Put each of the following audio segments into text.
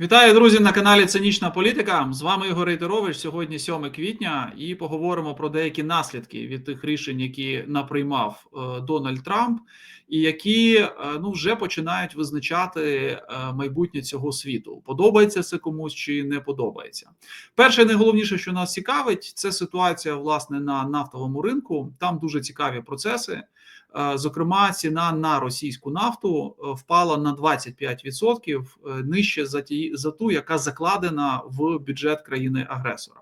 Вітаю, друзі, на каналі Цинічна Політика. З вами Ігор Рейтерович. Сьогодні 7 квітня, і поговоримо про деякі наслідки від тих рішень, які наприймав е, Дональд Трамп, і які е, ну вже починають визначати е, майбутнє цього світу. Подобається це комусь чи не подобається. Перше, найголовніше, що нас цікавить, це ситуація власне на нафтовому ринку. Там дуже цікаві процеси. Е, Зокрема, ціна на російську нафту е, впала на 25% е, нижче за ті за ту, яка закладена в бюджет країни-агресора.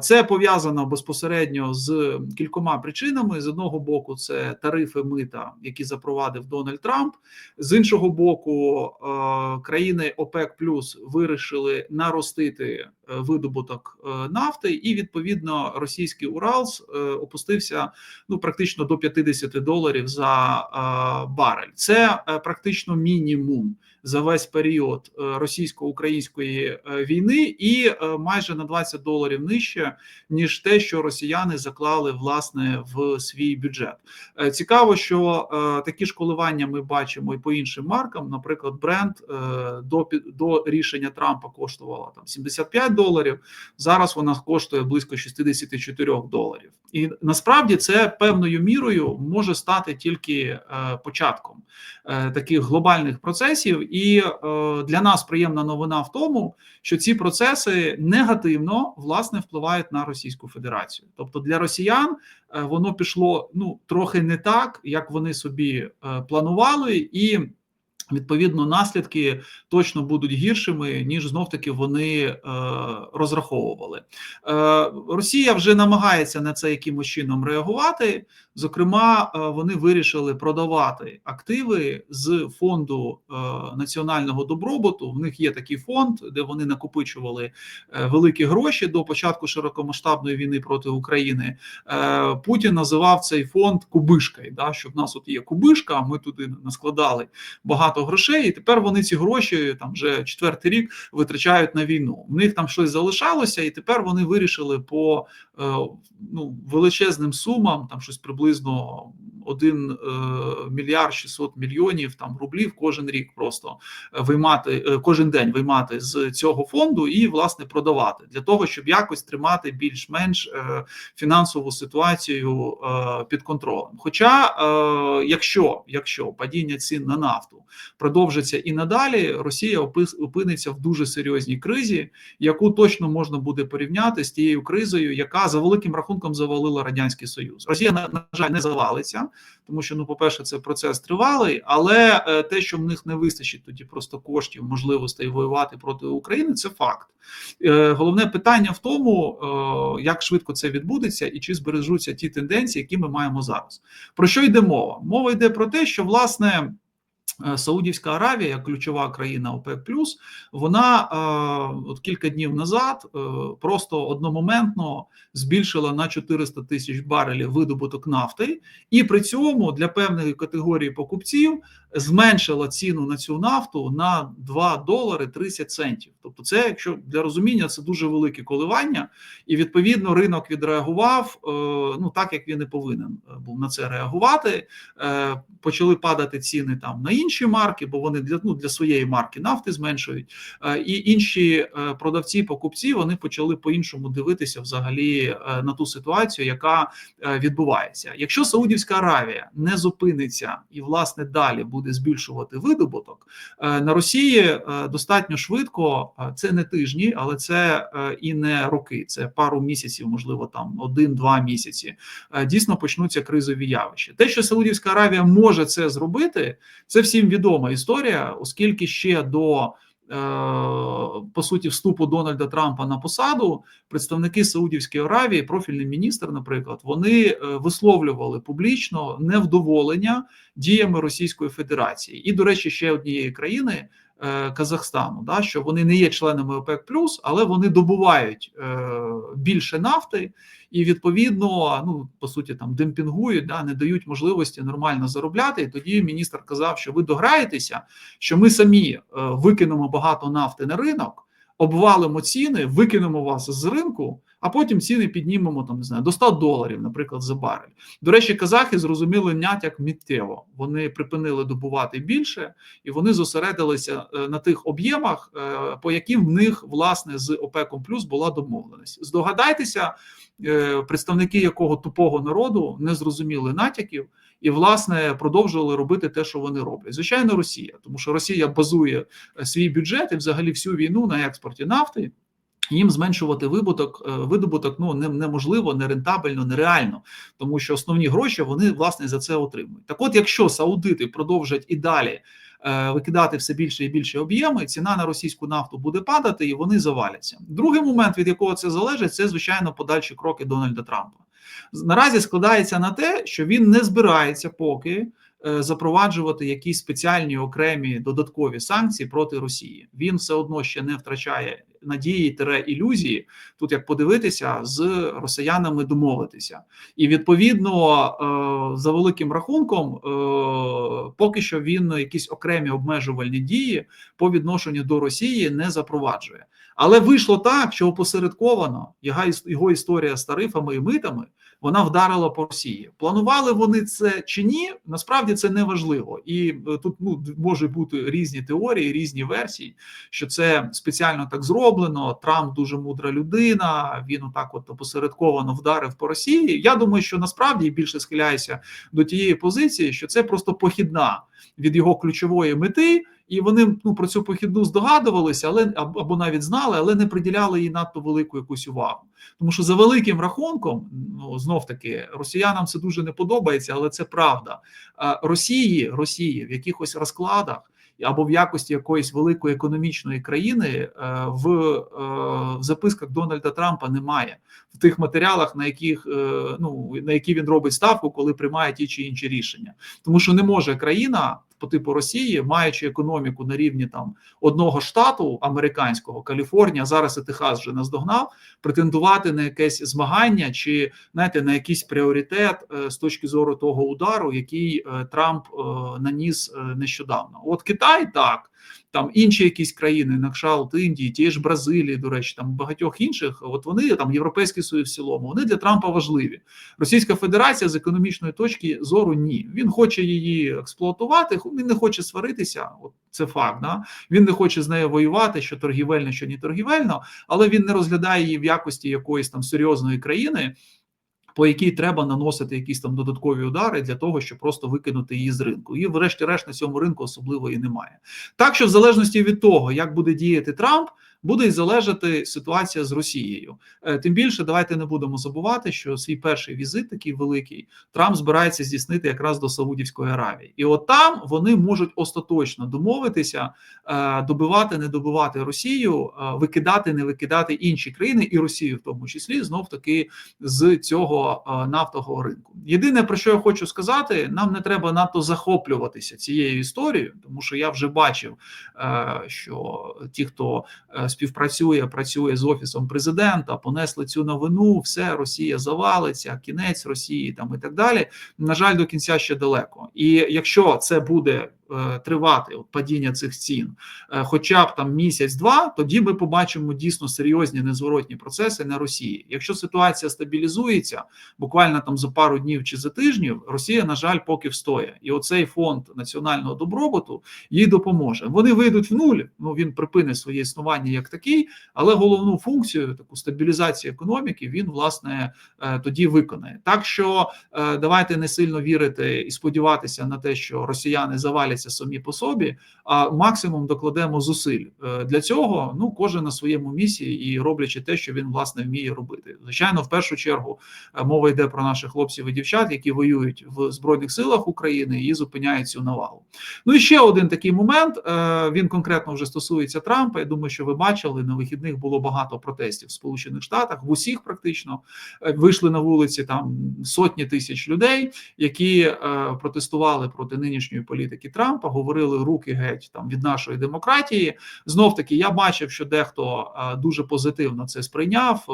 Це пов'язано безпосередньо з кількома причинами: з одного боку, це тарифи мита, які запровадив Дональд Трамп. З іншого боку, країни ОПЕК Плюс вирішили наростити видобуток е, нафти, і відповідно російський Уралс е, опустився ну практично до 50 доларів за е, барель. Це е, практично мінімум за весь період е, російсько-української е, війни, і е, майже на 20 доларів нижче ніж те, що росіяни заклали власне в свій бюджет. Е, Цікаво, що е, такі ж коливання ми бачимо і по іншим маркам. Наприклад, бренд е, до до рішення Трампа коштувала там 75 доларів. Зараз вона коштує близько 64 доларів. І насправді це певною мірою може стати тільки е, початком е, таких глобальних процесів. І е, для нас приємна новина в тому, що ці процеси негативно власне впливають на Російську Федерацію. Тобто для росіян воно пішло ну трохи не так, як вони собі планували, і відповідно наслідки точно будуть гіршими ніж знов таки вони е, розраховували. Е, Росія вже намагається на це якимось чином реагувати. Зокрема, е, вони вирішили продавати активи з фонду е, національного добробуту. В них є такий фонд, де вони накопичували е, великі гроші до початку широкомасштабної війни проти України. Е, Путін називав цей фонд кубишкою. Да, що в нас от є кубишка, ми туди наскладали багато грошей, і тепер вони ці гроші там вже четвертий рік витрачають на війну. В них там щось залишалося, і тепер вони вирішили по е, ну, величезним сумам, там щось приблизно 1 е, мільярд 600 мільйонів там рублів кожен рік просто виймати е, кожен день виймати з цього фонду і власне продавати для того, щоб якось тримати більш-менш фінансову ситуацію під контролем. Хоча, якщо якщо падіння цін на нафту продовжиться і надалі, Росія опиниться в дуже серйозній кризі, яку точно можна буде порівняти з тією кризою, яка за великим рахунком завалила радянський союз. Росія на, на жаль не завалиться, тому що ну, по перше, це процес тривалий, але е, те, що в них не вистачить тоді просто коштів, можливостей воювати проти України, це факт. Е, Головне питання в тому, е, як швидко це відбудеться, і чи збережуться ті тенденції, які ми маємо зараз. Про що йде мова? Мова йде про те, що власне. Е, Саудівська Аравія, як ключова країна ОПЕК+, вона е, от кілька днів назад е, просто одномоментно збільшила на 400 тисяч барелів видобуток нафти, і при цьому для певної категорії покупців зменшила ціну на цю нафту на 2 долари 30 центів. Тобто, це, якщо для розуміння, це дуже велике коливання, і відповідно ринок відреагував ну так, як він і повинен був на це реагувати. Почали падати ціни там на інші марки, бо вони для ну для своєї марки нафти зменшують. Е, І інші е, продавці, покупці вони почали по-іншому дивитися взагалі е, на ту ситуацію, яка відбувається. Якщо Саудівська Аравія не зупиниться і власне далі буде збільшувати видобуток на Росії достатньо швидко. Це не тижні, але це і не роки. Це пару місяців, можливо, там один-два місяці. Дійсно почнуться кризові явища. Те, що Саудівська Аравія може це зробити, це всім відома історія, оскільки ще до. е, По суті, вступу Дональда Трампа на посаду представники Саудівської Аравії, профільний міністр, наприклад, вони е, висловлювали публічно невдоволення діями Російської Федерації, і, до речі, ще однієї країни Казахстану, да, що вони не є членами ОПЕК+, але вони добувають е, більше нафти, і відповідно, ну по суті, там демпінгують, да, не дають можливості нормально заробляти. І тоді міністр казав, що ви дограєтеся, що ми самі е, викинемо багато нафти на ринок, обвалимо ціни, викинемо вас з ринку. А потім ціни піднімемо там не знаю до 100 доларів, наприклад, за барель. До речі, казахи зрозуміли натяк миттєво. Вони припинили добувати більше, і вони зосередилися е, на тих об'ємах, е, по яким в них власне з ОПЕКом плюс була домовленість. Здогадайтеся, е, представники якого тупого народу не зрозуміли натяків. І власне продовжували робити те, що вони роблять. Звичайно, Росія, тому що Росія базує свій бюджет і взагалі всю війну на експорті нафти. Їм зменшувати вибуток, видобуток ну неможливо, нерентабельно, нереально, тому що основні гроші вони власне за це отримують. Так, от, якщо саудити продовжать і далі викидати все більше і більше об'єми, ціна на російську нафту буде падати і вони заваляться. Другий момент, від якого це залежить, це звичайно подальші кроки Дональда Трампа. Наразі складається на те, що він не збирається поки. Запроваджувати якісь спеціальні окремі додаткові санкції проти Росії він все одно ще не втрачає надії тире ілюзії. Тут як подивитися з росіянами домовитися, і відповідно е, за великим рахунком, е, поки що він якісь окремі обмежувальні дії по відношенню до Росії не запроваджує. Але вийшло так, що опосередковано його історія з тарифами і митами вона вдарила по Росії. Планували вони це чи ні? Насправді це не важливо, і е, тут ну може бути різні теорії, різні версії, що це спеціально так зроблено. Трамп дуже мудра людина. Він отак, от опосередковано вдарив по Росії. Я думаю, що насправді більше схиляюся до тієї позиції, що це просто похідна від його ключової мети і вони ну про цю похідну здогадувалися, але або навіть знали, але не приділяли їй надто велику якусь увагу. Тому що за великим рахунком, ну знов таки, росіянам це дуже не подобається, але це правда. Росії Росії в якихось розкладах. Або в якості якоїсь великої економічної країни е, в, е, в записках Дональда Трампа немає в тих матеріалах, на яких е, ну на які він робить ставку, коли приймає ті чи інші рішення, тому що не може країна по типу Росії, маючи економіку на рівні там одного штату американського Каліфорнія, зараз і Техас вже наздогнав, претендувати на якесь змагання чи знаєте, на якийсь пріоритет е, з точки зору того удару, який е, Трамп е, наніс нещодавно. От Китай так там інші якісь країни, на кшалт Індії, ті ж Бразилії, до речі, там багатьох інших. От вони там Європейський Союз в цілому, вони для Трампа важливі. Російська Федерація з економічної точки зору ні. Він хоче її експлуатувати, він не хоче сваритися. От це факт. Да? Він не хоче з нею воювати, що торгівельно, що не торгівельно, але він не розглядає її в якості якоїсь там серйозної країни по якій треба наносити якісь там додаткові удари для того, щоб просто викинути її з ринку. І, врешті-решт, на цьому ринку особливо і немає. Так що, в залежності від того, як буде діяти Трамп буде й залежати ситуація з Росією. Е, тим більше, давайте не будемо забувати, що свій перший візит, такий великий, Трамп збирається здійснити якраз до Саудівської Аравії, і от там вони можуть остаточно домовитися, е, добивати, не добивати Росію, е, викидати, не викидати інші країни, і Росію, в тому числі, знов таки з цього нафтового ринку. Єдине про що я хочу сказати, нам не треба надто захоплюватися цією історією, тому що я вже бачив, що ті, хто співпрацює, працює з офісом президента, понесли цю новину, все Росія завалиться, кінець Росії там і так далі. На жаль, до кінця ще далеко. І якщо це буде тривати от падіння цих цін, е, хоча б там місяць-два, тоді ми побачимо дійсно серйозні незворотні процеси на Росії. Якщо ситуація стабілізується буквально там за пару днів чи за тижнів, Росія, на жаль, поки встоє, і оцей фонд національного добробуту їй допоможе. Вони вийдуть в нуль. Ну він припинить своє існування як такий, але головну функцію таку стабілізацію економіки він власне е, тоді виконає. Так що давайте не сильно вірити і сподіватися на те, що росіяни завалять справляться самі по собі, а максимум докладемо зусиль е, для цього. Ну кожен на своєму місці і роблячи те, що він власне вміє робити. Звичайно, в першу чергу е, мова йде про наших хлопців і дівчат, які воюють в збройних силах України і зупиняють цю навалу. Ну і ще один такий момент. Е, він конкретно вже стосується Трампа. Я думаю, що ви бачили на вихідних було багато протестів в Сполучених Штатах. В усіх практично вийшли на вулиці там сотні тисяч людей, які протестували проти нинішньої політики Трампа. Трампа, говорили руки геть там від нашої демократії. Знов таки я бачив, що дехто е, дуже позитивно це сприйняв. Е,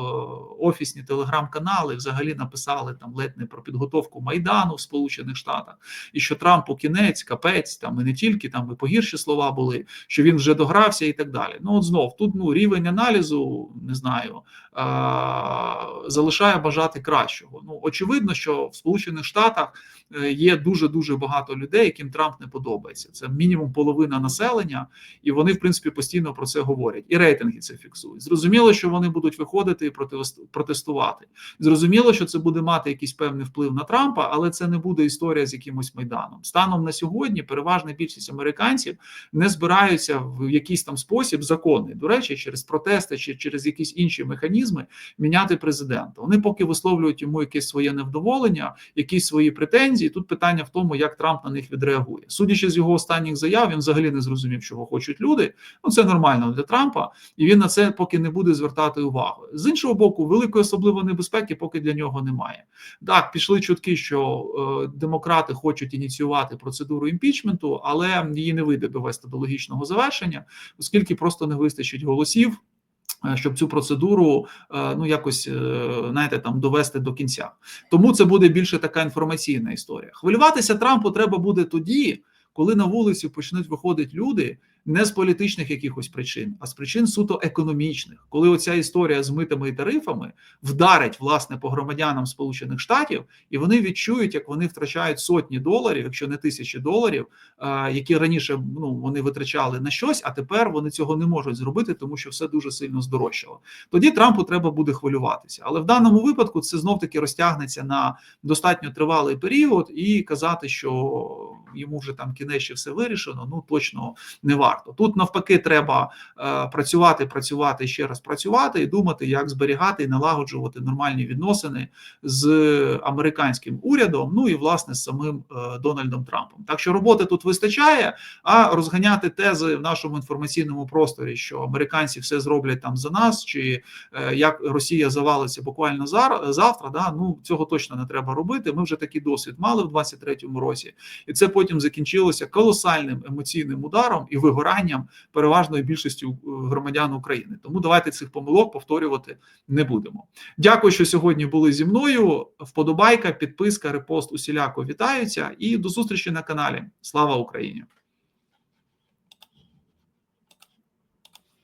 Офісні телеграм-канали взагалі написали там ледь не про підготовку майдану в Сполучених Штатах, і що Трампу кінець, капець там і не тільки там і погірші слова були, що він вже догрався і так далі. Ну от знов тут ну рівень аналізу не знаю. е, Залишає бажати кращого. Ну очевидно, що в Сполучених Штатах є дуже дуже багато людей, яким Трамп не подобається. Це мінімум половина населення, і вони, в принципі, постійно про це говорять. І рейтинги це фіксують. Зрозуміло, що вони будуть виходити і протестувати. Зрозуміло, що це буде мати якийсь певний вплив на Трампа, але це не буде історія з якимось майданом. Станом на сьогодні переважна більшість американців не збираються в якийсь там спосіб законний, до речі, через протести чи через якісь інші механізми міняти президента. Вони поки висловлюють йому якесь своє невдоволення, якісь свої претензії. Тут питання в тому, як Трамп на них відреагує. Судячи з його останніх заяв, він взагалі не зрозумів, чого хочуть люди. Ну це нормально для Трампа, і він на це поки не буде звертати увагу. З іншого боку, великої особливої небезпеки поки для нього немає. Так, пішли чутки, що е, демократи хочуть ініціювати процедуру імпічменту, але її не вийде довести до логічного завершення, оскільки просто не вистачить голосів. е, Щоб цю процедуру е, ну якось знаєте, там довести до кінця, тому це буде більше така інформаційна історія. Хвилюватися Трампу треба буде тоді, коли на вулицю почнуть виходити люди не з політичних якихось причин, а з причин суто економічних, коли оця історія з митами і тарифами вдарить власне по громадянам Сполучених Штатів, і вони відчують, як вони втрачають сотні доларів, якщо не тисячі доларів, е, які раніше ну вони витрачали на щось, а тепер вони цього не можуть зробити, тому що все дуже сильно здорожчало. Тоді Трампу треба буде хвилюватися, але в даному випадку це знов таки розтягнеться на достатньо тривалий період, і казати, що йому вже там кінець ще все вирішено, ну точно не варто. Тут навпаки, треба е, працювати, працювати ще раз працювати і думати, як зберігати і налагоджувати нормальні відносини з американським урядом, ну і власне з самим е, Дональдом Трампом. Так що роботи тут вистачає, а розганяти тези в нашому інформаційному просторі, що американці все зроблять там за нас, чи е, як Росія завалиться буквально завтра. Да, ну цього точно не треба робити. Ми вже такий досвід мали в 23-му році, і це потім закінчилося колосальним емоційним ударом і вигоранням переважної більшості е, громадян України. Тому давайте цих помилок повторювати не будемо. Дякую, що сьогодні були зі мною. Вподобайка, підписка, репост усіляко вітаються. І до зустрічі на каналі. Слава Україні!